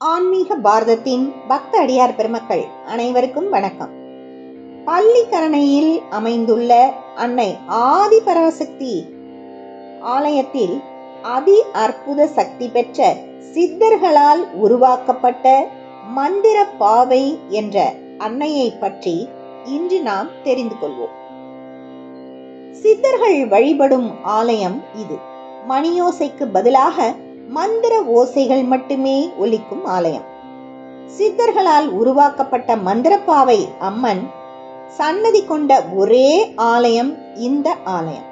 ஆன்மீக பாரதத்தின் பக்த அடியார் பெருமக்கள் அனைவருக்கும் வணக்கம். பள்ளிக்கரணையில் அமைந்துள்ள அன்னை ஆதிபராசக்தி ஆலயத்தில் அதி அற்புத சக்தி பெற்ற சித்தர்களால் உருவாக்கப்பட்ட மந்திர பாவை என்ற அன்னையை பற்றி இன்று நாம் தெரிந்து கொள்வோம். சித்தர்கள் வழிபடும் ஆலயம் இது. மணியோசைக்கு பதிலாக மந்திர ஓசைகள் மட்டுமே ஒலிக்கும் ஆலயம். சித்தர்களால் உருவாக்கப்பட்ட மந்திரப்பாவை அம்மன் சன்னதி கொண்ட ஒரே ஆலயம் இந்த ஆலயம்.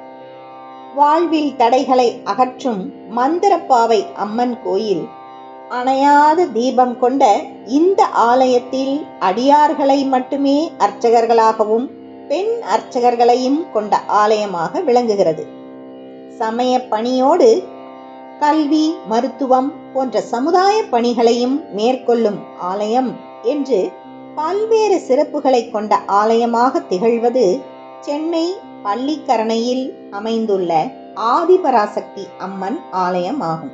வாழ்வில் தடைகளை அகற்றும் மந்திரப்பாவை அம்மன் கோயில் அணையாத தீபம் கொண்ட இந்த ஆலயத்தில் அடியார்களை மட்டுமே அர்ச்சகர்களாகவும் பெண் அர்ச்சகர்களையும் கொண்ட ஆலயமாக விளங்குகிறது. சமய பணியோடு கல்வி மருத்துவம் போன்ற சமுதாய பணிகளையும் மேற்கொள்ளும் ஆலயம் என்று பல்வேறு சிறப்புகளை கொண்ட ஆலயமாக திகழ்வது சென்னை பள்ளிக்கரணையில் அமைந்துள்ள ஆதிபராசக்தி அம்மன் ஆலயம் ஆகும்.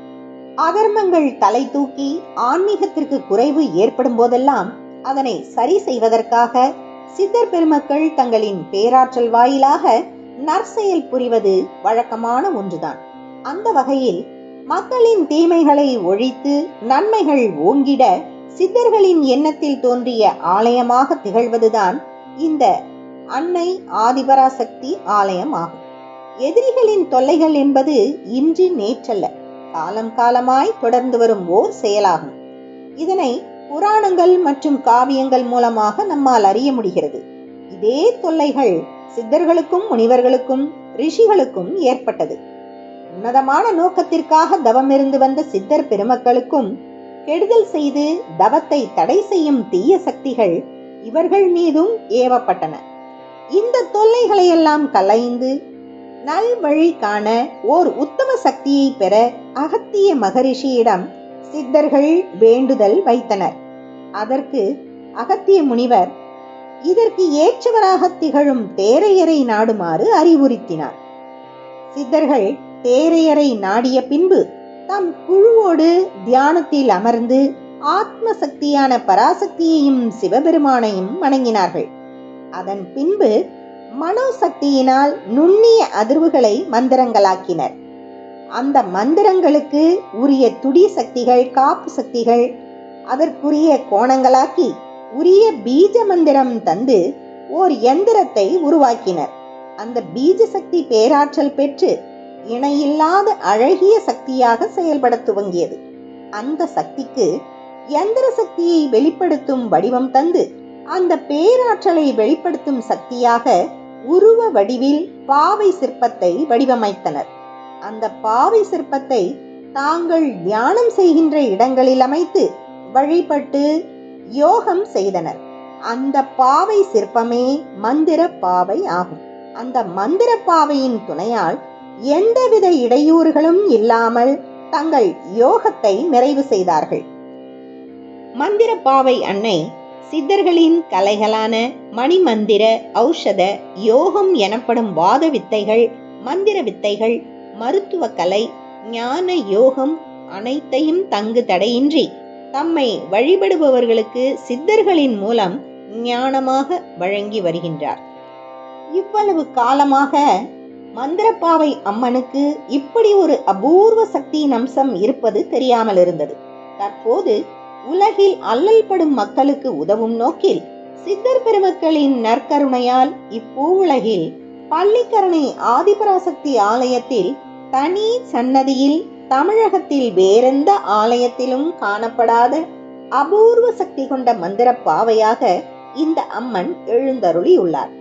அதர்மங்கள் தலை தூக்கி ஆன்மீகத்திற்கு குறைவு ஏற்படும் போதெல்லாம் அதனை சரி செய்வதற்காக சித்தர் பெருமக்கள் தங்களின் பேராற்றல் வாயிலாக நற்செயல் புரிவது வழக்கமான ஒன்றுதான். அந்த வகையில் மக்களின் தீமைகளை ஒழித்து நன்மைகள் ஓங்கிட சித்தர்களின் எண்ணத்தில் தோன்றிய ஆலயமாக திகழ்வதுதான் இந்த அன்னை ஆதிபராசக்தி ஆலயம் ஆகும். எதிரிகளின் தொல்லைகள் என்பது இன்று நேற்றல்ல. காலம் காலமாய் தொடர்ந்து வரும் ஓர் செயலாகும். இதனை புராணங்கள் மற்றும் காவியங்கள் மூலமாக நம்மால் அறிய முடிகிறது. இதே தொல்லைகள் சித்தர்களுக்கும் முனிவர்களுக்கும் ரிஷிகளுக்கும் ஏற்பட்டது. உன்னதமான நோக்கத்திற்காக தவம் இருந்து வந்த சித்தர் பெருமக்களுக்கும் கெடுதல் செய்து தவத்தை தடை செய்யும் தீய சக்திகள் இவர்கள் மீதும் ஏவப்பட்டன. இந்த தொல்லைகளை எல்லாம் கலைந்து நல்வழி காண ஓர் உத்தம சக்தியை பெற அகத்திய மகரிஷியிடம் சித்தர்கள் வேண்டுதல் வைத்தனர். அதற்கு அகத்திய முனிவர் இதற்கு ஏற்றவராக திகழும் தேரையரை நாடுமாறு அறிவுறுத்தினார். சித்தர்கள் தேரையரை நாடிய பின்பு தம் குழுவோடு தியானத்தில் அமர்ந்து ஆத்ம சக்தியான பராசக்தியையும் சிவபெருமானையும் வணங்கினார்கள். அதன் பின்பு மனோசக்தியினால் நுண்ணிய அதிர்வுகளை மந்திரங்களாக்கினர். அந்த மந்திரங்களுக்கு உரிய துடி சக்திகள் காப்பு சக்திகள் அதற்குரிய கோணங்களாக்கி உரிய பீஜ மந்திரம் தந்து ஓர் எந்திரத்தை உருவாக்கினர். அந்த பீஜ சக்தி பேராற்றல் பெற்று இணையில்லாத அழகிய சக்தியாக செயல்பட துவங்கியது. அந்த சக்திக்கு எந்திர சக்தியை வெளிப்படுத்தும் வடிவம் தந்து அந்த பேராற்றலை வெளிப்படுத்தும் சக்தியாக உருவ வடிவில் பாவை சிற்பத்தை வடிவமைத்தனர். அந்த பாவை சிற்பத்தை தாங்கள் தியானம் செய்கின்ற இடங்களில் அமைத்து வழிபட்டு யோகம் செய்தனர். அந்த பாவை சிற்பமே மந்திர பாவை ஆகும். அந்த மந்திர பாவையின் துணையால் எந்தவித இடையூறுகளும் இல்லாமல் தங்கள் யோகத்தை நிறைவு செய்தார்கள். மந்திர பாவை அன்னை சித்தர்களின் கலைகளான மணிமந்திர ஔஷத யோகம் எனப்படும் வாத வித்தைகள் மந்திர வித்தைகள் மருத்துவ கலை ஞான யோகம் அனைத்தையும் தங்கு தடையின்றி தம்மை வழிபடுபவர்களுக்கு சித்தர்களின் மூலம் ஞானமாக வழங்கி வருகின்றார். இவ்வளவு காலமாக மந்திரப்பாவை அம்மனுக்கு இப்படி ஒரு அபூர்வ சக்தியின் அம்சம் இருப்பது தெரியாமல் இருந்தது. தற்போது உலகில் அல்லல் படும் மக்களுக்கு உதவும் நோக்கில் சித்தர் பெருமக்களின் நற்கருணையால் இப்பூவுலகில் பள்ளிக்கரணை ஆதிபராசக்தி ஆலயத்தில் தனி சன்னதியில் தமிழகத்தில் வேறெந்த ஆலயத்திலும் காணப்படாத அபூர்வ சக்தி கொண்ட மந்திர பாவையாக இந்த அம்மன் எழுந்தருளியுள்ளார்.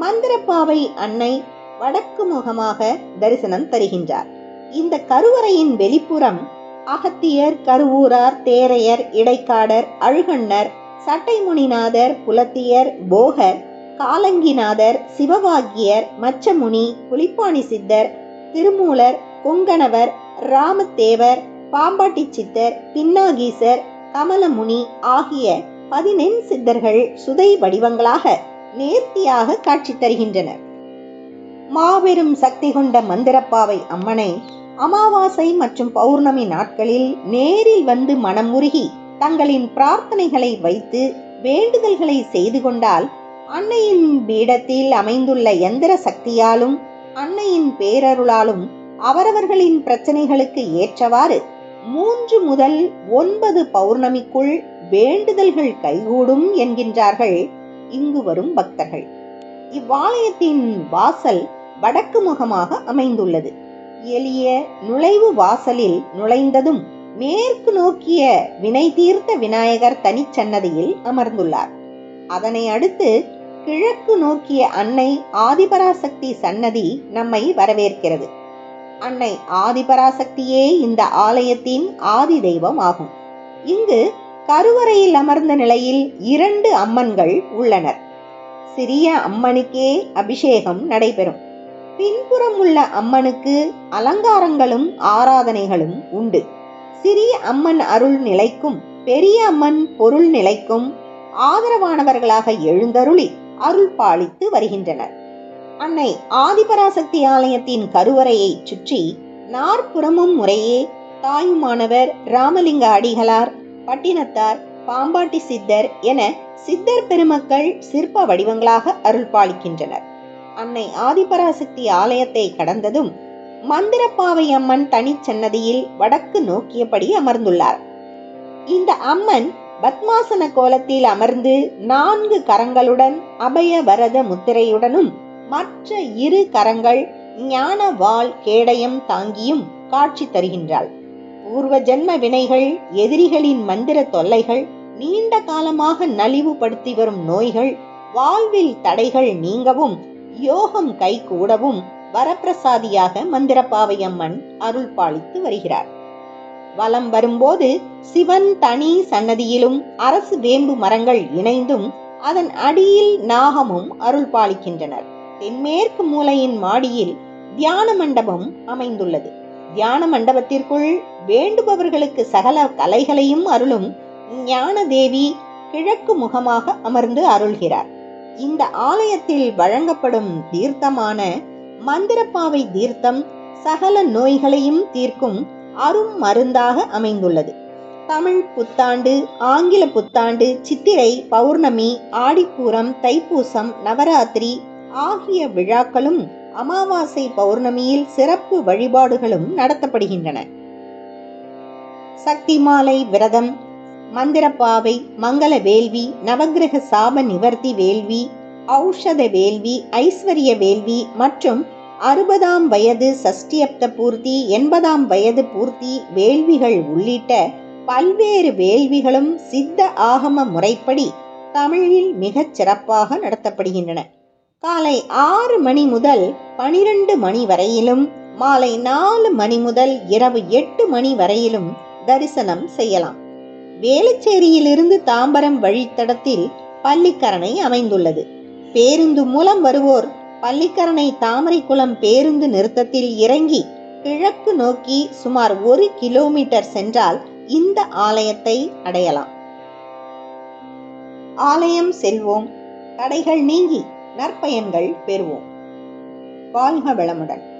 மந்திரப்பாவை அன்னை வடக்கு முகமாக தரிசனம் தருகின்றார். இந்த கருவறையின் வெளிப்புறம் அகத்தியர் கருவூரார் தேரையர் இடைக்காடர் அழுகண்ணர் சட்டைமுனிநாதர் புலத்தியர் போகர் காலங்கிநாதர் சிவவாகியர் மச்சமுனி புலிப்பாணி சித்தர் திருமூலர் கொங்கணவர் ராமத்தேவர் பாம்பாட்டி சித்தர் பின்னாகீசர் கமலமுனி ஆகிய பதினெண் சித்தர்கள் சுதை வடிவங்களாக நேர்த்தியாக காட்சி தருகின்றனர். மாபெரும் சக்தி கொண்ட மந்திரப்பாவை அம்மனை அமாவாசை மற்றும் பௌர்ணமி நாட்களில் நேரில் வந்து மனம் உருகி தங்களின் பிரார்த்தனைகளை வைத்து வேண்டுதல்களை செய்து கொண்டால் அன்னையின் பீடத்தில் அமைந்துள்ள எந்திர சக்தியாலும் அன்னையின் பேரருளாலும் அவரவர்களின் பிரச்சனைகளுக்கு ஏற்றவாறு மூன்று முதல் ஒன்பது பௌர்ணமிக்குள் வேண்டுதல்கள் கைகூடும் என்கின்றார்கள். இங்கு வரும் பக்தர்கள். இவ்வாலயத்தின் வாசல் வடக்கு முகமாக அமைந்துள்ளது. எளிய நுழைவு வாசலில் நுழைந்ததும் மேற்கு நோக்கிய வினை தீர்த்த விநாயகர் தனிச்சன்னதியில் அமர்ந்துள்ளார். அதனை அடுத்து கிழக்கு நோக்கிய அன்னை ஆதிபராசக்தி சன்னதி நம்மை வரவேற்கிறது. அன்னை ஆதிபராசக்தியே இந்த ஆலயத்தின் ஆதி தெய்வம் ஆகும். இங்கு கருவறையில் அமர்ந்த நிலையில் இரண்டு அம்மன்கள் உள்ளனர். சிறிய அம்மனுக்கே அபிஷேகம் நடைபெறும். பின்புறம் உள்ள அம்மனுக்கு அலங்காரங்களும் ஆராதனைகளும் உண்டு. சிறிய அம்மன் அருள் நிலைக்கும் பெரிய அம்மன் பொருள் நிலைக்கும் ஆதரவானவர்களாக எழுந்தருளி அருள் பாலித்து வருகின்றனர். அன்னை ஆதிபராசக்தி ஆலயத்தின் கருவறையை சுற்றி நாற்புறமும் முறையே தாயுமானவர் ராமலிங்க அடிகளார் பட்டினத்தார் பாம்பாட்டி சித்தர் என சித்தர் பெருமக்கள் சிற்ப வடிவங்களாக அருள் பாலிக்கின்றனர். அன்னை ஆதிபராசக்தி ஆலயத்தை கடந்ததும் மந்திரப்பாவை அம்மன் தனிச்சன்னதியில் வடக்கு நோக்கியபடி அமர்ந்துள்ளார். இந்த அம்மன் பத்மாசன கோலத்தில் அமர்ந்து நான்கு கரங்களுடன் அபய வரத முத்திரையுடனும் மற்ற இரு கரங்கள் ஞான வாள் கேடயம் தாங்கியும் காட்சி தருகின்றாள். பூர்வ ஜென்ம வினைகள் எதிரிகளின் மந்திர தொல்லைகள் நீண்ட காலமாக நலிவுபடுத்தி வரும் நோய்கள் வாழ்வில் தடைகள் நீங்கவும் யோகம் கைகூடவும் வரப்பிரசாதியாக மந்திரப்பாவை அம்மன் அருள் பாலித்து வருகிறார். வலம் வரும்போது சிவன் தனி சன்னதியிலும் அரசு வேம்பு மரங்கள் இணைந்தும் அதன் அடியில் நாகமும் அருள் பாலிக்கின்றனர் தென்மேற்கு மூலையின் மாடியில் தியான மண்டபம் அமைந்துள்ளது. தியான மண்டபத்திற்குள் வேண்டுபவர்களுக்கு சகல கலைகளையும் அருளும் ஞான தேவி கிழக்கு முகமாக அமர்ந்து அருள்கிறார். இந்த ஆலயத்தில் வழங்கப்படும் தீர்த்தமான மந்திரப்பாவை தீர்த்தம் சகல நோய்களையும் தீர்க்கும் அரும் மருந்தாக அமைந்துள்ளது. தமிழ் புத்தாண்டு ஆங்கில புத்தாண்டு சித்திரை பௌர்ணமி ஆடிப்பூரம் தைப்பூசம் நவராத்திரி ஆகிய விழாக்களும் அமாவாசை பௌர்ணமியில் சிறப்பு வழிபாடுகளும் நடத்தப்படுகின்றன. சக்தி மாலை விரதம் மந்திரப்பாவை மங்கள வேள்வி நவக்கிரக சாப நிவர்த்தி வேள்வி ஔஷத வேள்வி ஐஸ்வர்ய வேள்வி மற்றும் அறுபதாம் வயது சஷ்டியப்த பூர்த்தி எண்பதாம் வயது பூர்த்தி வேள்விகள் உள்ளிட்ட பல்வேறு வேள்விகளும் சித்த ஆகம முறைப்படி தமிழில் மிகச் சிறப்பாக நடத்தப்படுகின்றன. காலை ஆறு மணி முதல் பனிரெண்டு மணி வரையிலும் மாலை நாலு மணி முதல் இரவு எட்டு மணி வரையிலும் தரிசனம் செய்யலாம். வேலுச்சேரியிலிருந்து தாம்பரம் வழித்தடத்தில் பள்ளிக்கரணை அமைந்துள்ளது. பேருந்து மூலம் வருவோர் பள்ளிக்கரணை தாமரைக்குளம் பேருந்து நிறுத்தத்தில் இறங்கி கிழக்கு நோக்கி சுமார் ஒரு கிலோமீட்டர் சென்றால் இந்த ஆலயத்தை அடையலாம். ஆலயம் செல்வோம். தடைகள் நீங்கி நற்பயன்கள் பெறுவோம். வாழ்க வளமுடன்.